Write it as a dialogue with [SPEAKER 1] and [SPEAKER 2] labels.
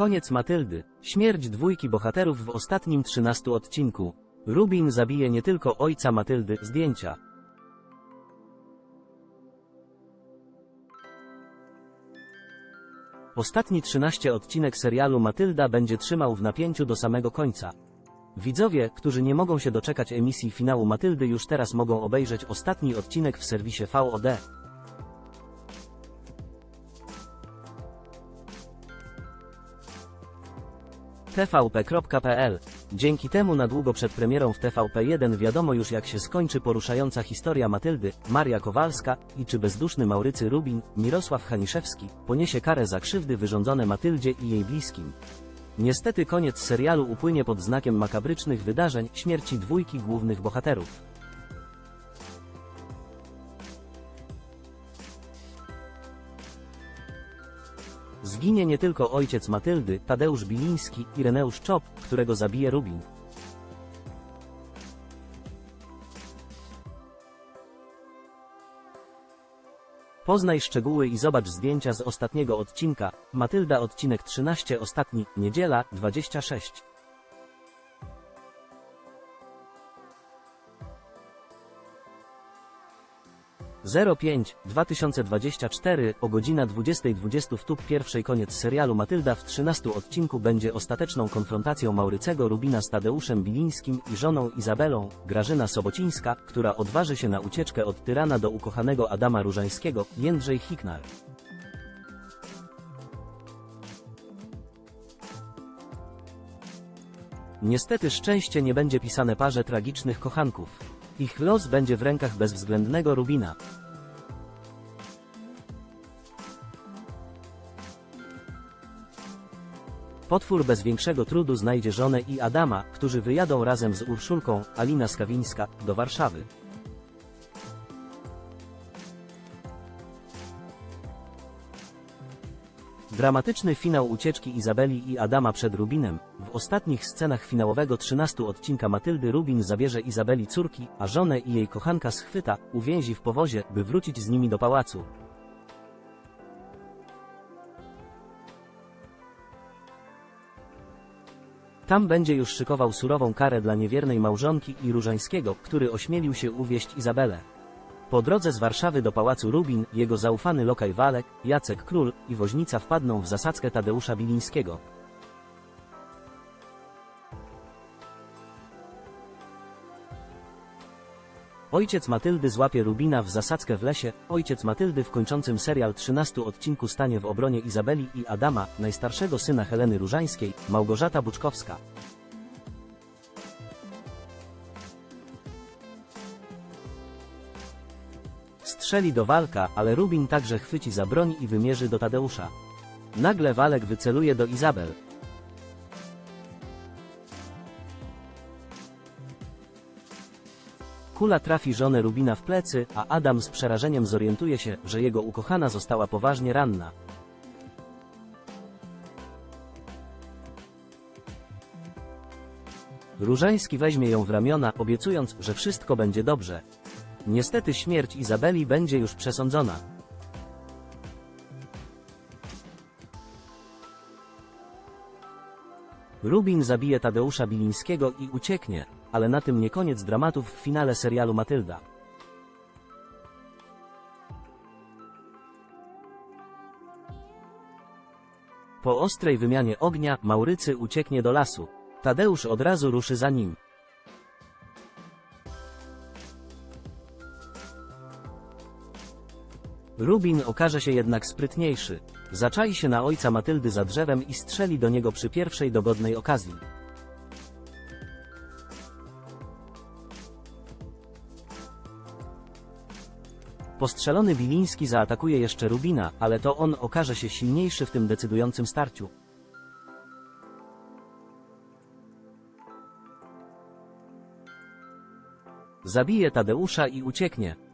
[SPEAKER 1] Koniec Matyldy. Śmierć dwójki bohaterów w ostatnim 13 odcinku. Rubin zabije nie tylko ojca Matyldy, zdjęcia. Ostatni 13 odcinek serialu Matylda będzie trzymał w napięciu do samego końca. Widzowie, którzy nie mogą się doczekać emisji finału Matyldy już teraz mogą obejrzeć ostatni odcinek w serwisie VOD. tvp.pl. Dzięki temu na długo przed premierą w TVP1 wiadomo już jak się skończy poruszająca historia Matyldy, Maria Kowalska i czy bezduszny Maurycy Rubin, Mirosław Haniszewski, poniesie karę za krzywdy wyrządzone Matyldzie i jej bliskim. Niestety koniec serialu upłynie pod znakiem makabrycznych wydarzeń, śmierci dwójki głównych bohaterów. Zginie nie tylko ojciec Matyldy, Tadeusz Biliński, Ireneusz Czop, którego zabije Rubin. Poznaj szczegóły i zobacz zdjęcia z ostatniego odcinka. Matylda odcinek 13 ostatni, niedziela, 26. Zero 5, 2024, o godzina 20.20 w TUB pierwszej koniec serialu Matylda w 13 odcinku będzie ostateczną konfrontacją Maurycego Rubina z Tadeuszem Bilińskim i żoną Izabelą, Grażyna Sobocińska, która odważy się na ucieczkę od tyrana do ukochanego Adama Różańskiego, Jędrzej Hiknar. Niestety szczęście nie będzie pisane parze tragicznych kochanków. Ich los będzie w rękach bezwzględnego Rubina. Potwór bez większego trudu znajdzie żonę i Adama, którzy wyjadą razem z Urszulką, Alina Skawińska, do Warszawy. Dramatyczny finał ucieczki Izabeli i Adama przed Rubinem. W ostatnich scenach finałowego 13 odcinka Matyldy Rubin zabierze Izabeli córki, a żonę i jej kochanka schwyta, uwięzi w powozie, by wrócić z nimi do pałacu. Tam będzie już szykował surową karę dla niewiernej małżonki i Różańskiego, który ośmielił się uwieść Izabelę. Po drodze z Warszawy do pałacu Rubin, jego zaufany lokaj Walek, Jacek Król i woźnica wpadną w zasadzkę Tadeusza Bilińskiego. Ojciec Matyldy złapie Rubina w zasadzkę w lesie, ojciec Matyldy w kończącym serial 13 odcinku stanie w obronie Izabeli i Adama, najstarszego syna Heleny Różańskiej, Małgorzata Buczkowska. Strzeli do walka, ale Rubin także chwyci za broń i wymierzy do Tadeusza. Nagle Walek wyceluje do Izabel. Kula trafi żonę Rubina w plecy, a Adam z przerażeniem zorientuje się, że jego ukochana została poważnie ranna. Różański weźmie ją w ramiona, obiecując, że wszystko będzie dobrze. Niestety śmierć Izabeli będzie już przesądzona. Rubin zabije Tadeusza Bilińskiego i ucieknie, ale na tym nie koniec dramatów w finale serialu Matylda. Po ostrej wymianie ognia, Maurycy ucieknie do lasu. Tadeusz od razu ruszy za nim. Rubin okaże się jednak sprytniejszy. Zaczai się na ojca Matyldy za drzewem i strzeli do niego przy pierwszej dogodnej okazji. Postrzelony Biliński zaatakuje jeszcze Rubina, ale to on okaże się silniejszy w tym decydującym starciu. Zabije Tadeusza i ucieknie.